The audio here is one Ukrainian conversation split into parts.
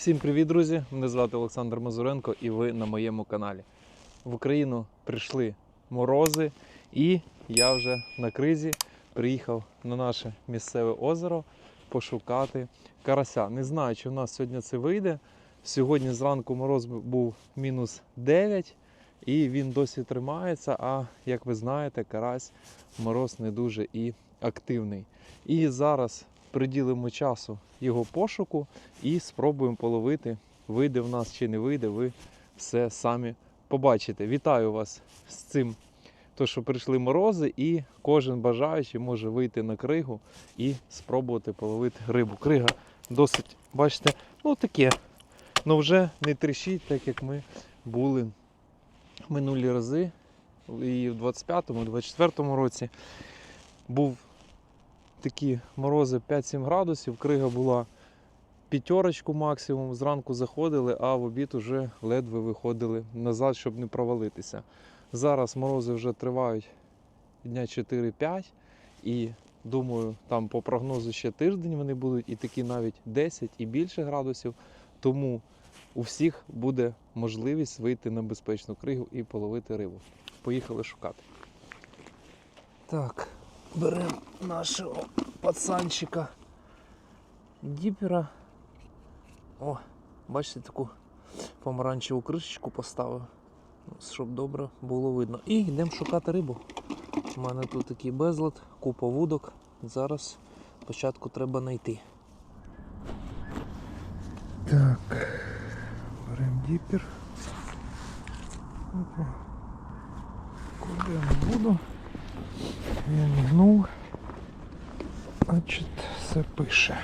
Всім привіт, друзі! Мене звати Олександр Мазуренко і ви на моєму каналі. В Україну прийшли морози, і я вже на кризі приїхав на наше місцеве озеро пошукати карася. Не знаю, чи в нас сьогодні це вийде. Сьогодні зранку мороз був мінус 9 і він досі тримається. А як ви знаєте, карась мороз не дуже і активний. І зараз приділимо часу його пошуку і спробуємо половити. Вийде в нас чи не вийде, ви все самі побачите. Вітаю вас з цим, то що прийшли морози, і кожен бажаючий може вийти на кригу і спробувати половити рибу. Крига досить, бачите, ну таке. Ну вже не тріщить, так як ми були минулі рази. І в 25-му, 24-му році був такі морози 5-7 градусів, крига була п'ятерочку максимум, зранку заходили, а в обід уже ледве виходили назад, щоб не провалитися. Зараз морози вже тривають дня 4-5 і думаю, там по прогнозу ще тиждень вони будуть і такі навіть 10 і більше градусів. Тому у всіх буде можливість вийти на безпечну кригу і половити рибу. Поїхали шукати. Так, беремо нашого пацанчика діпера. О, бачите, таку помаранчеву кришечку поставив, щоб добре було видно. І йдемо шукати рибу. У мене тут такий безлад, купа вудок. Зараз спочатку треба знайти. Так, беремо діпер. Опа. Кладемо воду. Я мігнув. Значить, все пише.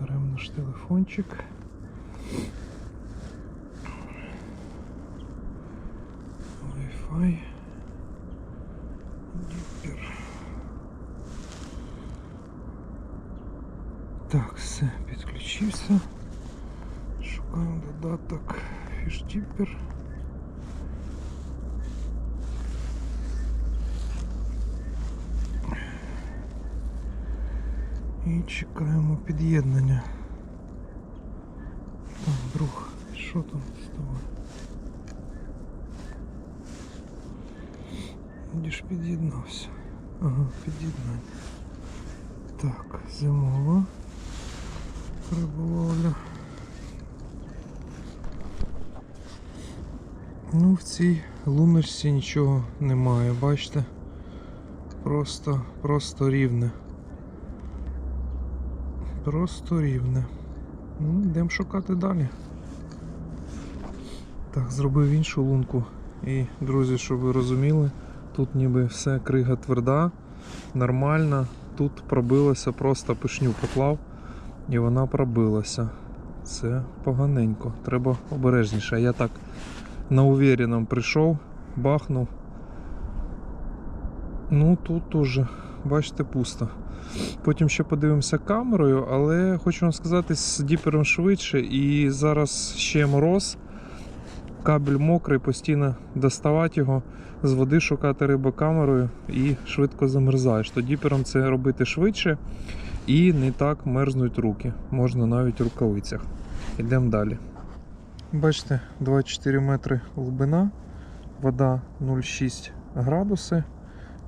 Беремо наш телефончик. Wi-Fi. Діпер. Так, все, підключився. Чекаємо під'єднання. Так, друг, що там з тобою? Де ж під'єднався? Ага, під'єднання. Так, зимова риболовля. Ну, в цій луночці нічого немає, бачите? Просто, просто рівне. Просто рівне. Ну, йдемо шукати далі. Так, зробив іншу лунку. І, друзі, щоб ви розуміли, тут ніби все крига тверда, нормальна. Тут пробилося, просто пишню поклав і вона пробилася. Це поганенько, треба обережніше. Я так на увіреному прийшов, бахнув. Ну тут уже, бачите, пусто. Потім ще подивимося камерою, але хочу вам сказати, з діпером швидше і зараз ще мороз. Кабель мокрий, постійно доставати його, з води шукати рибу камерою і швидко замерзаєш. То діпером це робити швидше і не так мерзнуть руки. Можна навіть в рукавицях. Йдемо далі. Бачите, 24 метри глибина, вода 0,6 градуси,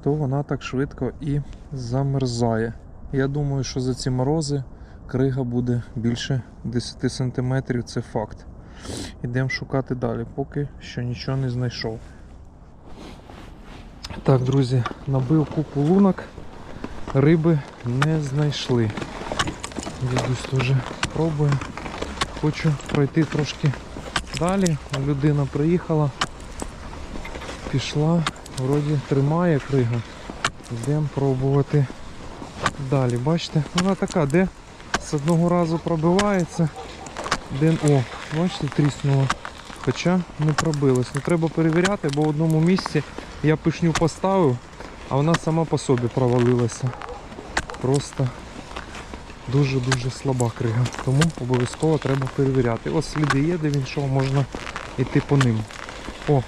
то вона так швидко і замерзає. Я думаю, що за ці морози крига буде більше 10 см, це факт. Йдемо шукати далі, поки що нічого не знайшов. Так, друзі, набив купу лунок, риби не знайшли. Дідусь теж пробує. Хочу пройти трошки далі. Людина приїхала, пішла, вроді тримає крига. Йдемо пробувати далі. Бачите, вона така, де з одного разу пробивається, де... О, бачите, тріснула. Хоча не пробилась. Ну треба перевіряти, бо в одному місці я пишню поставив, а вона сама по собі провалилася. Просто дуже-дуже слаба крига. Тому обов'язково треба перевіряти. Ось сліди є, де він йшов, можна йти по ним. О!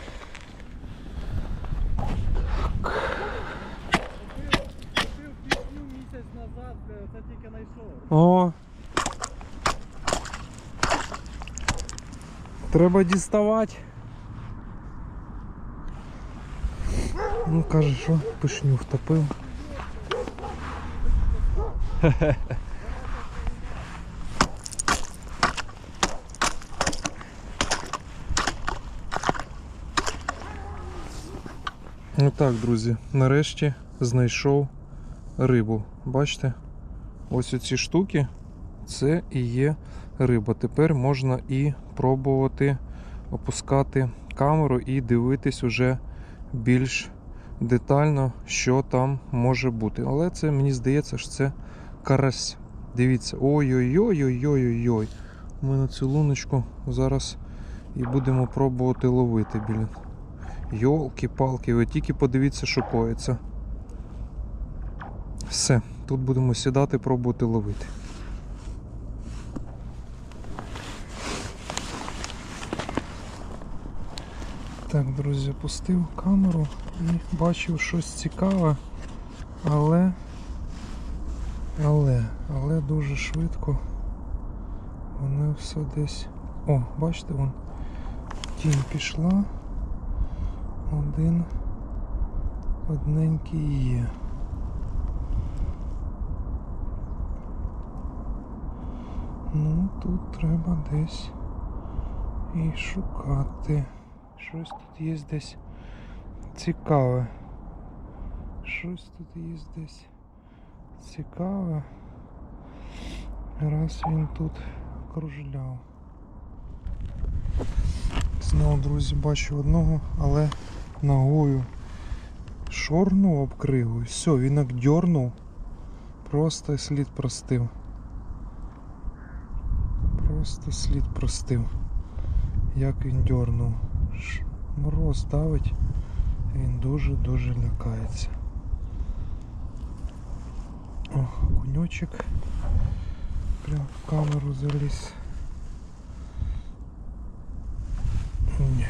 О! Треба діставати. Ну, каже, що пишню втопив. Ну так, друзі, нарешті знайшов рибу. Бачите? Ось оці штуки це і є риба. Тепер можна і пробувати опускати камеру і дивитись уже більш детально, що там може бути. Але це мені здається, що це карась. Дивіться, ой-ой-ой-ой-ой-ой. Ми на цю луночку зараз і будемо пробувати ловити, блін. Йолки-палки, ви тільки подивіться, що коїться. Все, тут будемо сідати, пробувати ловити. Так, друзі, пустив камеру і бачив щось цікаве, але, але, але дуже швидко воно все десь. О, бачите, вон тінь пішла. Один одненький є. Ну, тут треба десь і шукати. Щось тут є десь цікаве. Щось тут є десь цікаве. Раз він тут кружляв. Знову, друзі, бачу одного, але ногою шорнув об кригу. Все, він як дьорнув. Просто слід простив. Просто слід простив. Як він дьорнув. Мороз давить. Він дуже-дуже лякається. О, куньочок. Прям в камеру заліз. Ні.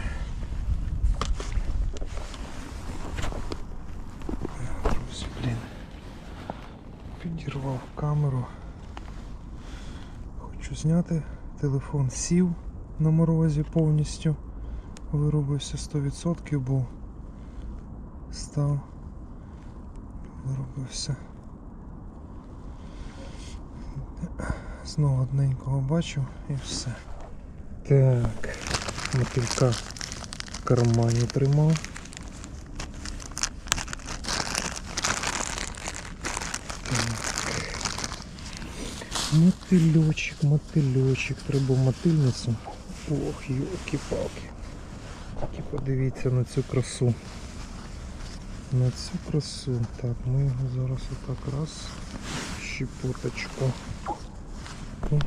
Друзі, блін. Підірвав камеру. Хочу зняти. Телефон сів на морозі повністю. Виробився 100%, був. Став. Виробився. Знову одненького бачу і все. Так, мотилька в кармані тримав. Мотильочок, мотильочок, треба мотильницю. Ох, йолки-палки. Тільки подивіться на цю красу. На цю красу. Так, ми його зараз отак раз. Щепоточку. І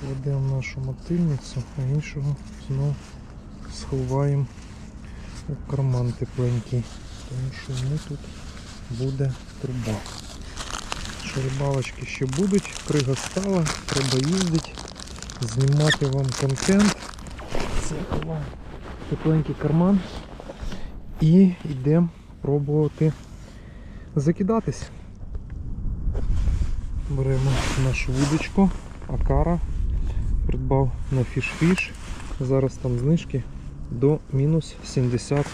кладемо нашу мотильницю, а іншого знову сховаємо у карман тепленький. Тому що ми тут буде труба. Рибалочки ще будуть, крига стала, треба їздити, знімати вам контент. Це ховаємо тепленький карман і йдемо пробувати закидатись. Беремо нашу вудочку, акара, придбав на фіш-фіш. Зараз там знижки до мінус 70%.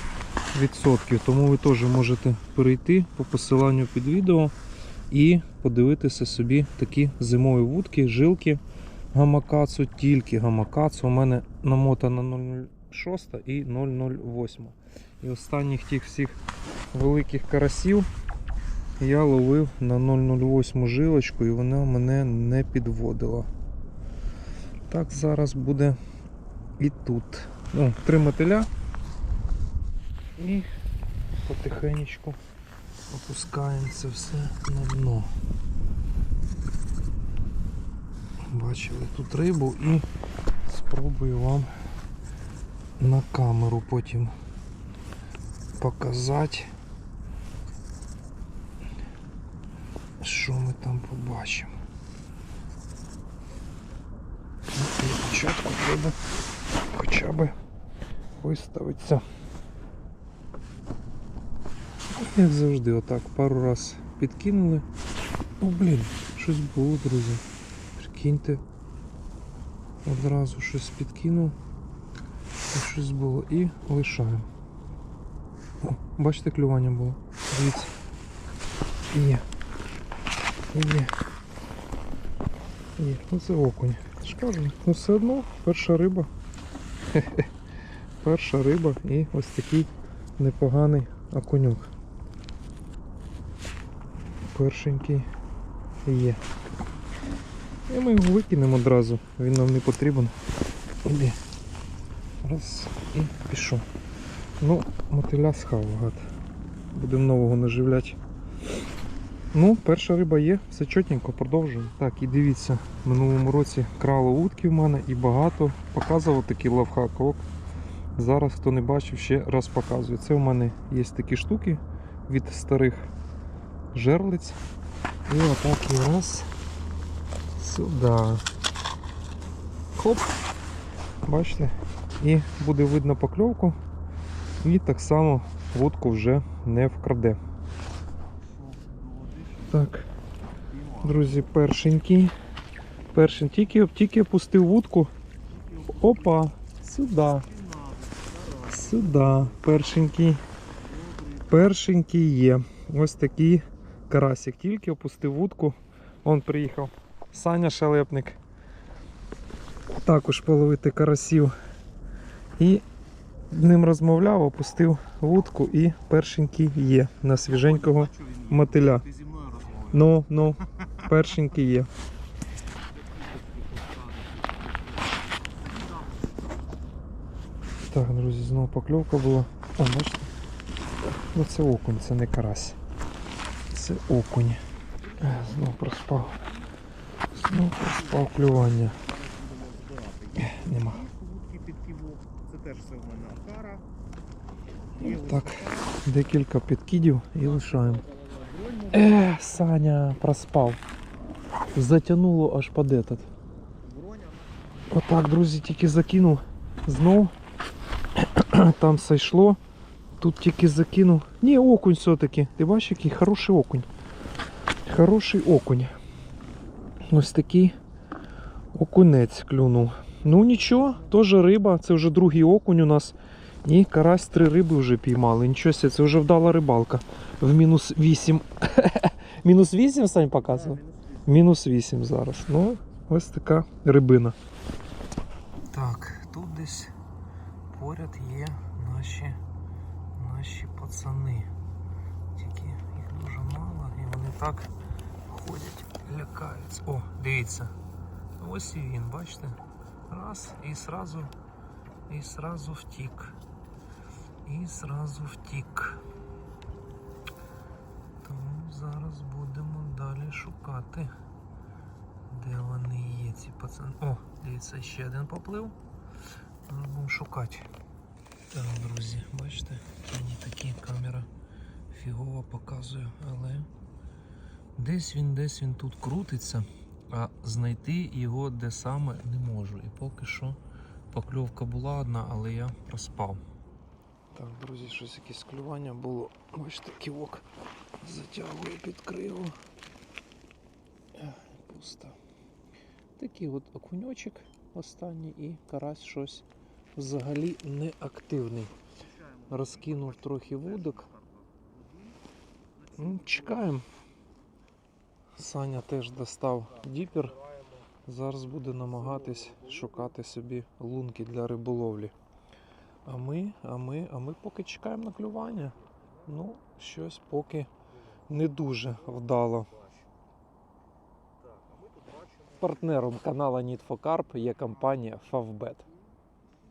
Тому ви теж можете перейти по посиланню під відео і подивитися собі такі зимові вудки, жилки гамакацу, тільки гамакацу. У мене намотана 006 і 008. І останніх тих всіх великих карасів я ловив на 008 жилочку і вона мене не підводила. Так зараз буде і тут. О, три мотиля. І потихенечку опускаємо це все на дно. Бачили тут рибу і спробую вам на камеру потім показати. Що ми там побачимо? Ну, Для початку треба хоча б виставитися. Як завжди, отак пару раз підкинули. О, блін, щось було, друзі. Прикиньте. одразу щось підкинув, щось було, і лишаємо. О, бачите, клювання було. Дивіться. Є. Є. Є. Ну це окунь. Кажу, ну все одно перша риба. Перша риба і ось такий непоганий окуньок. Першенький є. І ми його викинемо одразу, він нам не потрібен. Іди. Раз і пішов. Ну, мотиля схав гад. Будемо нового наживляти. Ну, перша риба є, все чотенько, продовжуємо. Так, і дивіться, в минулому році крало утки в мене і багато. Показував такий лавхак. Ок. Зараз, хто не бачив, ще раз показую. Це у мене є такі штуки від старих жерлиць. І отак і раз. Сюди. Хоп. Бачите? І буде видно покльовку. І так само вудку вже не вкраде. Так, друзі, першенький. Перший тільки, тільки опустив вудку. Опа, сюди. Сюди. Першенький. Першенький є. Ось такий карасик. Тільки опустив вудку. Он приїхав. Саня Шелепник. Також половити карасів. І ним розмовляв, опустив вудку і першенький є на свіженького мотиля. Ну, ну, першенький є. Так, друзі, знову покльовка була. О, бачите? Ну це окунь, це не карась. Це окунь. Знову проспав. Знову проспав клювання. Е, Нема. Вудки під ківок. Це теж все в мене Акара. Так, декілька підкидів і лишаємо. Е, Саня проспав. Затягнуло аж під этот. Отак, друзі, тільки закинув знов. Там сойшло. Тут тільки закинув. Ні, окунь все-таки. Ти бачиш, який хороший окунь. Хороший окунь. Ось такий окунець клюнув. Ну нічого, теж риба. Це вже другий окунь у нас. І карась три риби вже піймали. Нічого це вже вдала рибалка. В мінус 8. мінус 8 Сань показував? Мінус 8 зараз. Ну, ось така рибина. Так, тут десь поряд є наші, наші пацани. Тільки їх дуже мало і вони так лякаються. О, дивіться. Ось і він, бачите? Раз і сразу, і сразу втік. І сразу втік. Тому зараз будемо далі шукати. Де вони є, ці пацани? О, дивіться, ще один поплив. Зараз будемо шукати. Так, друзі, бачите, мені такі камера фігово показує, але десь він, десь він тут крутиться, а знайти його де саме не можу. І поки що покльовка була одна, але я проспав. Так, друзі, щось якесь клювання було. Бачите, ківок затягує під криво. Пусто. Такий от окуньочок останній і карась щось взагалі не активний. Розкинув трохи вудок. Чекаємо. Саня теж достав діпер. Зараз буде намагатись шукати собі лунки для риболовлі. А ми, а ми, а ми поки чекаємо на клювання. Ну, щось поки не дуже вдало. Партнером for Carp є компанія Favbet.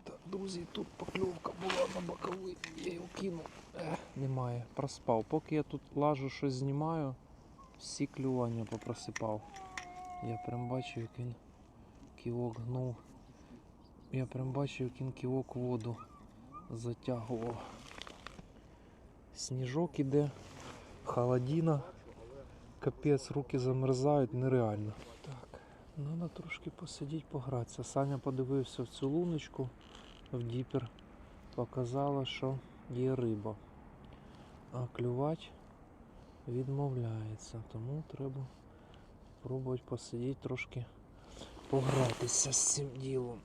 Так, друзі, тут покльовка була на боковий, я його кинув. Немає, проспав. Поки я тут лажу щось знімаю, всі клювання попросипав. Я прям бачу, як він ківок гнув. Я прям бачу, як він ківок воду затягував. Сніжок іде, холодина. Капець, руки замерзають, нереально. Так, треба трошки посидіти, погратися. Саня подивився в цю луночку в діпер. Показала, що є риба. А клювати відмовляється. Тому треба спробувати посидіти трошки, погратися з цим ділом.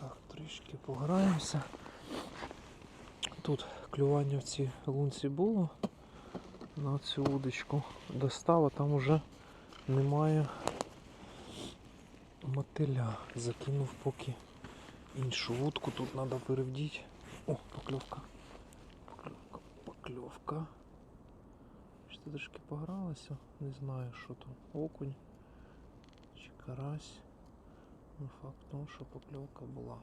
Так, трішки пограємося. Тут клювання в цій лунці було на цю удочку. Достав, а там уже немає мотиля. Закинув поки іншу вудку. Тут треба перевдіти. О, покльовка. Покльовка, покльовка. Що трішки погралося? Не знаю, що там. Окунь чи карась. Ну, факт в тому, що покльовка була.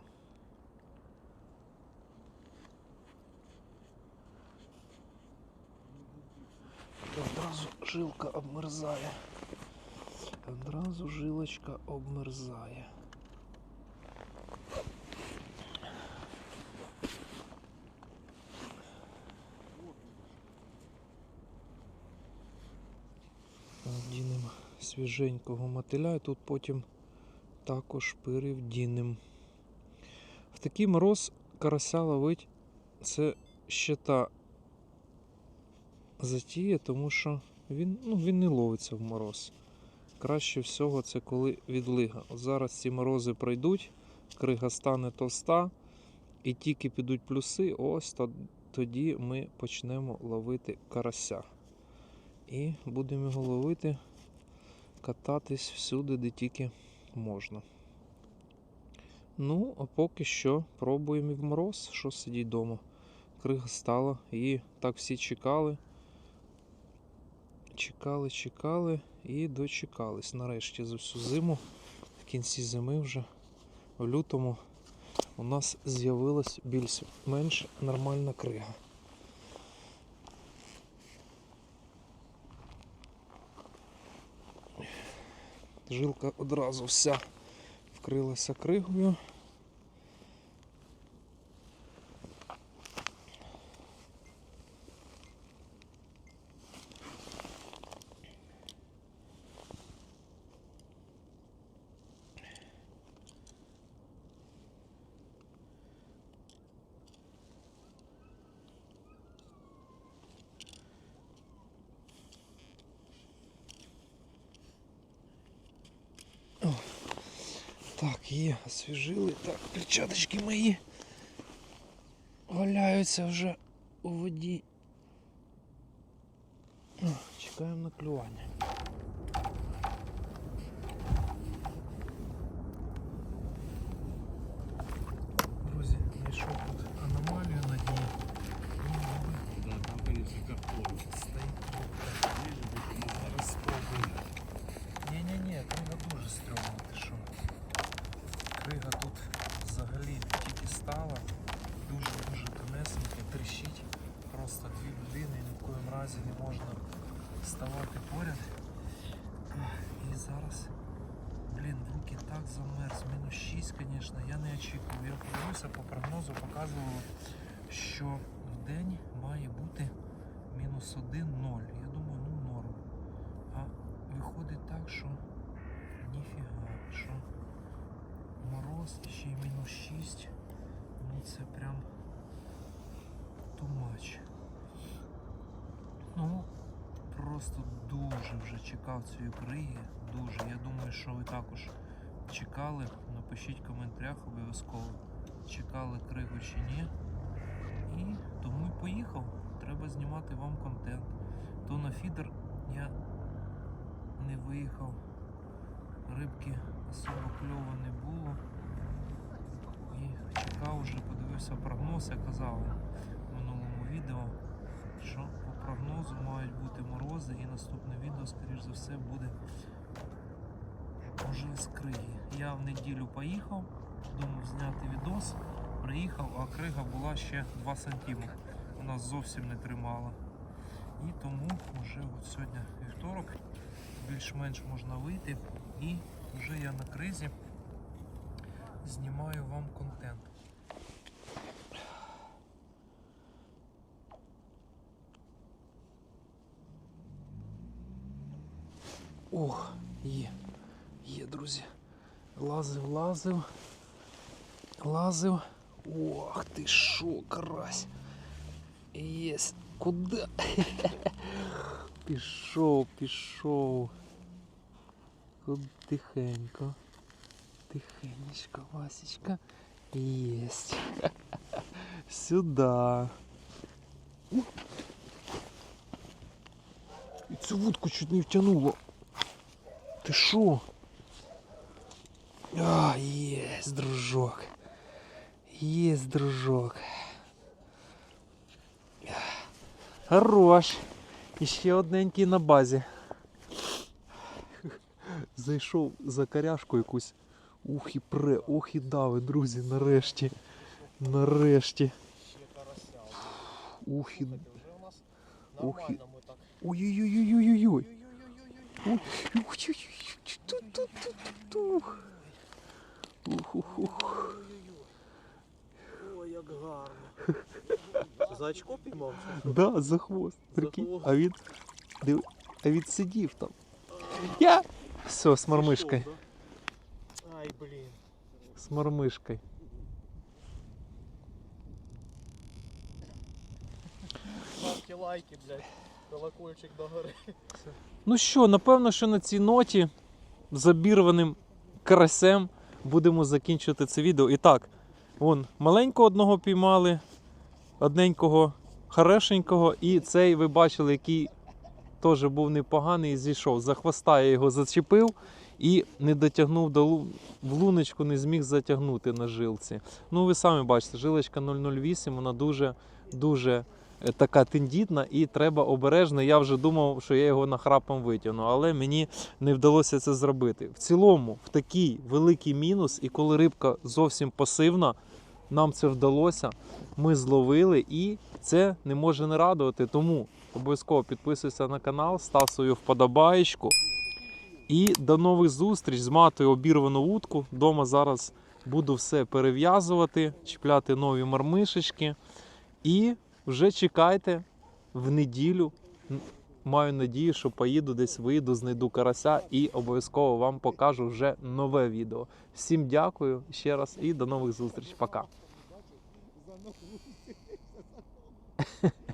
Одразу жилка обмерзає. Одразу жилочка обмерзає. Свіженького мотиля і тут потім також перевдінем. В такий мороз карася ловить це ще та затія, тому що він, ну, він не ловиться в мороз. Краще всього це коли відлига. От зараз ці морози пройдуть, крига стане товста, і тільки підуть плюси, ось то- тоді ми почнемо ловити карася. І будемо його ловити, кататись всюди, де тільки можна. Ну, а поки що пробуємо і в мороз, що сидіть вдома. Крига стала, і так всі чекали. Чекали, чекали і дочекались. Нарешті за всю зиму, в кінці зими вже, в лютому, у нас з'явилась більш-менш нормальна крига. Жилка одразу вся вкрилася кригою. Так, є, освіжили. Так, перчаточки мої валяються вже у воді. Чекаємо на клювання. Друзі, знайшов тут аномалію на дні. Да, там, конечно, картон. Стоїть Зараз спробую. Ні-ні-ні, крига дуже стрьомна, ти що? Крига тут взагалі тільки стала, дуже-дуже тонесенька, тріщить. Просто дві людини ні в коїм разі не можна ставати поряд. І зараз, блін, руки так замерз. Мінус 6, звісно, я не очікував. Я подивився по прогнозу, показувало, що в день має бути мінус 1, 0. Я думаю, ну норм. А виходить так, що ніфіга, що мороз ще й мінус 6. Ну це прям much. Ну, просто дуже вже чекав цієї криги. Дуже. Я думаю, що ви також чекали. Напишіть в коментарях обов'язково. Чекали кригу чи ні. І тому і поїхав. Треба знімати вам контент. То на фідер я не виїхав. Рибки особо кльово не було. І чекав вже, подивився прогноз, я казав в минулому відео, що прогнозу мають бути морози і наступне відео, скоріш за все, буде вже з криги. Я в неділю поїхав, думав зняти відос, приїхав, а крига була ще 2 см. Нас зовсім не тримала. І тому вже от сьогодні вівторок більш-менш можна вийти і вже я на кризі знімаю вам контент. Ох, є, є, друзі. Лазив, лазив, лазив. Ох ти шо, карась. Єсть. Куди? Пішов, пішов. Куди Тихенько. Тихенечко, Васечка. Єсть. Сюда. І цю вудку чуть не втягнуло. Ти що? А, єсть, дружок. Єсть, дружок. Хорош. І ще одненький на базі. Зайшов за коряшку якусь. Ух і пре, ох і дави, друзі, нарешті. Нарешті. Ще карася. Ух і. Ух і- нормально ми так. Ой-ой-ой-ой-ой-ой. Ой, як гарно. За очко піймав? Да, за хвост. Прикинь. А він. Див... А він сидів там. Я. Все, з мормишкою. Ай, блін. З мормишкою. Ставте лайки, блядь. Колокольчик догори. Ну що, напевно, що на цій ноті з обірваним карасем будемо закінчувати це відео. І так, вон, маленького одного піймали, одненького хорошенького, і цей ви бачили, який теж був непоганий зійшов. За хвоста я його зачепив і не дотягнув до лу- в луночку, не зміг затягнути на жилці. Ну, ви самі бачите, жилочка 008, вона дуже, дуже е, така тендітна і треба обережно. Я вже думав, що я його нахрапом витягну, але мені не вдалося це зробити. В цілому, в такий великий мінус, і коли рибка зовсім пасивна, нам це вдалося. Ми зловили, і це не може не радувати. Тому обов'язково підписуйся на канал, став свою вподобаєчку. І до нових зустріч з матою обірвану вудку. Дома зараз буду все перев'язувати, чіпляти нові мармишечки. І вже чекайте в неділю. Маю надію, що поїду десь вийду, знайду карася і обов'язково вам покажу вже нове відео. Всім дякую ще раз і до нових зустріч. Пока.